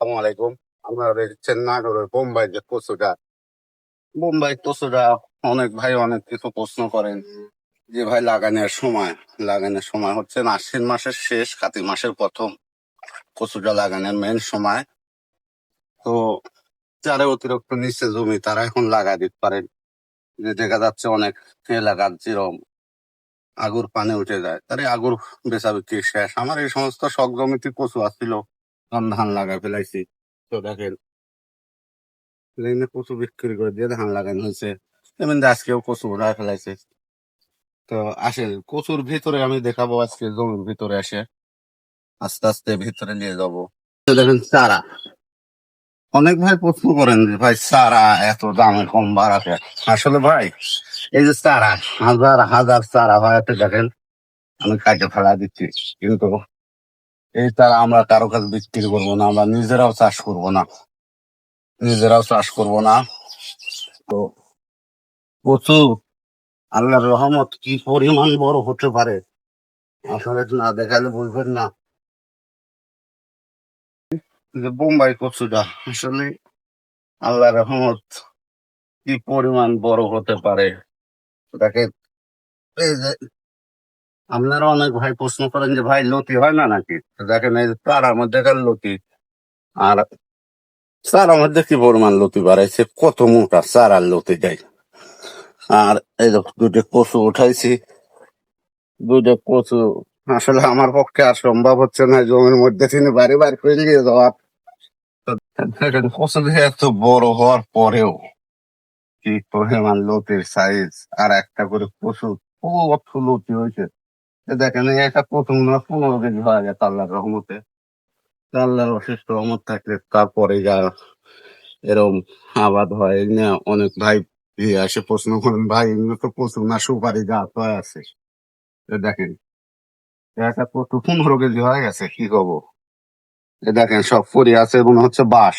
আসসালামু আলাইকুম। আপনারা দেখছেন বোম্বাই যে কচুটা বোম্বাই কচুটা অনেক ভাই অনেক কিছু প্রশ্ন করেন যে, ভাই, লাগানোর সময় লাগানোর সময় হচ্ছে আশ্বিন মাসের শেষ, কাতি মাসের প্রথম কচুটা লাগানোর মেন সময়। তো যারা অতিরিক্ত নিচে জমি, তারা এখন লাগা দিতে পারেন। যে দেখা যাচ্ছে অনেক এলাকার যেরকম আগুর পানি উঠে যায় তার আগুর বেচা বিক্রি শেষ। আমার এই সমস্ত শখ জমিতে কচু আসছিল ধান লাগাই ফেলাইছি। তো দেখেন লেনে কচু বিক্রি করে দিয়ে ধান লাগানো হয়েছে। এমনি আজকেও কচু উড়ায় ফেলাইছে। তো আসে কচুর ভিতরে আমি দেখাবো আজকে জমির ভিতরে আসে আস্তে আস্তে ভিতরে নিয়ে যাব। তো দেখেন, চারা। অনেক ভাই প্রশ্ন করেন যে, ভাই, চারা এত দামে কম বাড়াতে? আসলে ভাই, এই যে চারা, হাজার হাজার চারা ভাই দেখেন, আমি কাটে ফেলা দিচ্ছি। কিন্তু চারা আমরা কারও কাছে বিক্রি করব না, আমরা নিজেরাও চাষ করব না। নিজেরাও চাষ করব না। তো প্রচুর আল্লাহর রহমত কি পরিমাণ বড় হতে পারে আসলে না দেখালে বুঝবেন না। যে বোম্বাই কচুটা, আসলে আল্লাহর রহমত কি পরিমাণ বড় হতে পারে যে আপনারা অনেক ভাই প্রশ্ন করেন যে, ভাই, লতি হয় না নাকি? দেখেন এই তারার মধ্যে লতি। আর চারার মধ্যে কি পরিমাণ লতি বাড়াইছে? কত মোটা চারার লতি দেয়। আর এই দুটো কচু উঠাইছি। দুটো কচু আসলে আমার পক্ষে আর সম্ভব হচ্ছে না, জমির মধ্যে তিনি বাড়ি বাড়ি করে নিয়ে যাওয়ার। দেখেন, কচু এত বড় হওয়ার পরেও কি পরিমাণ লতির সাইজ আর একটা করে কচু কত লতি হয়েছে? দেখেন একটা প্রথম না পনেরো কেজি হয়ে গেছে আল্লাহর রহমতে। তো আল্লাহর অশেষ রহমত থাকলে তারপরে যা এরকম আবাদ হয় নিয়ে অনেক ভাই ইয়ে আসে, প্রশ্ন করেন, ভাই, এগুলো তো প্রচুর না, সুপারি গাছ হয়ে আছে। দেখেন, এ একটা প্রচুর পনেরো কেজি হয়ে গেছে, কি করব এ দেখেন, সব পরি আছে, মনে হচ্ছে বাঁশ।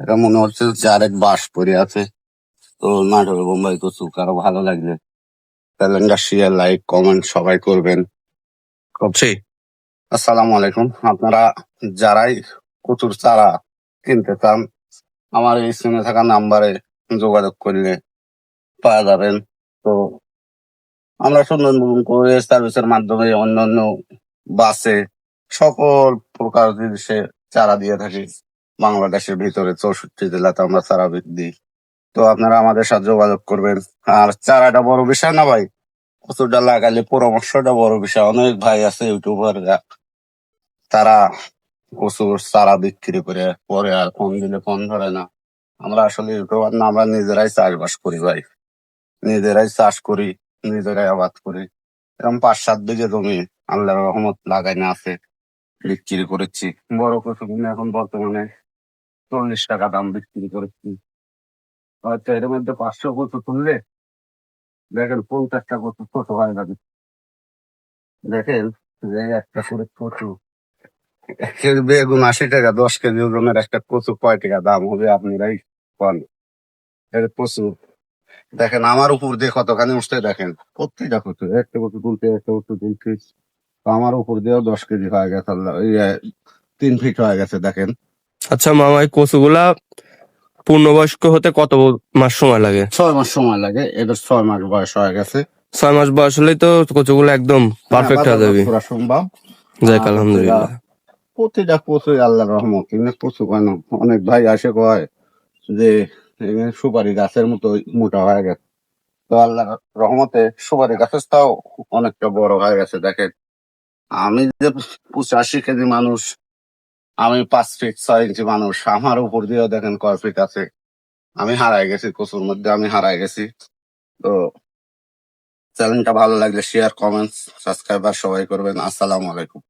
এটা মনে হচ্ছে চারেক বাঁশ পরে আছে। তো নাটোর বোম্বাই কচু, কারও ভালো লাগলে চ্যানেলটা শেয়ার লাইক কমেন্ট সবাই করবেন। করছি আসসালামু আলাইকুম। আপনারা যারাই কচুর চারা কিনতে চান আমার এই স্ক্রিনে থাকা নাম্বারে যোগাযোগ করলে পাওয়া যাবেন। তো আমরা সুন্দরবন কোরিয়ার সার্ভিসের মাধ্যমে অন্যান্য বাসে সকল প্রকার জিনিসে চারা দিয়ে থাকি। বাংলাদেশের ভিতরে চৌষট্টি জেলাতে আমরা চারা দিই তো আপনারা আমাদের সাথে যোগাযোগ করবেন। আর চারাটা বড় বিষয় না ভাই? কচুটা লাগালে পরামর্শটা বড় বিষয়। অনেক ভাই আছে ইউটিউবার তারা কচুর চারা বিক্রি করে পরে আর ফোন দিলে ফোন ধরে না। আমরা আসলে ইউটিউবার না, আমরা নিজেরাই চাষবাস করি ভাই। নিজেরাই চাষ করি, নিজেরাই আবাদ করি। এরকম পাঁচ সাত বিঘে জমি আল্লাহর রহমত লাগাইনে আছে, বিক্রি করেছি। বড় কচু এখন বর্তমানে চল্লিশ টাকা দাম বিক্রি করেছি। হয়তো এর মধ্যে পাঁচশো কচু তুললে? দেখেন, পঞ্চাশটা কচু ছোট হয়ে যাবে দেখেন, যে একটা করে কচু। বেগুন আশি টাকা, দশ কেজি ওজনের একটা কচু কয় টাকা দাম হবে আপনারাই পান। এর প্রচুর দেখেন, আমার উপর দিয়ে কতখানি উঠতে দেখেন। প্রত্যেকটা কচু, একটা কচু তুলতে, একটা কচু তুলতে। আমার উপর দিয়েও দশ কেজি হয়ে গেছে এই তিন ফিট হয়ে গেছে, দেখেন। আচ্ছা মামা, এই কচুগুলা পূর্ণবয়স্ক হতে কত মাস সময় লাগে? ছয় মাস সময় লাগে। এদের ছয় মাস বয়স হয়ে গেছে। ছয় মাস বয়স হলেই তো কচুগুলো একদম পারফেক্ট হয়ে যাবে। পুরা সম্ভব। যাক আলহামদুলিল্লাহ। প্রতিটা কচু আল্লাহর রহমত। কিন্তু কচু কেন? অনেক ভাই আসে কয় যে এখানে সুপারি গাছের মতো মোটা হয়ে গেছে। তো আল্লাহর রহমতে সুপারি গাছের তাও অনেকটা বড় হয়ে গেছে দেখেন। আমি যে পঁচাশি কেজি মানুষ আমি পাঁচ ফিট ছয় ইঞ্চি মানুষ। আমার উপর দিয়েও দেখেন কয় ফিট আছে। আমি হারাই গেছি কচুর মধ্যে আমি হারাই গেছি। তো চ্যানেলটা ভালো লাগলে শেয়ার কমেন্টস সাবস্ক্রাইবার সবাই করবেন। আসসালামু আলাইকুম।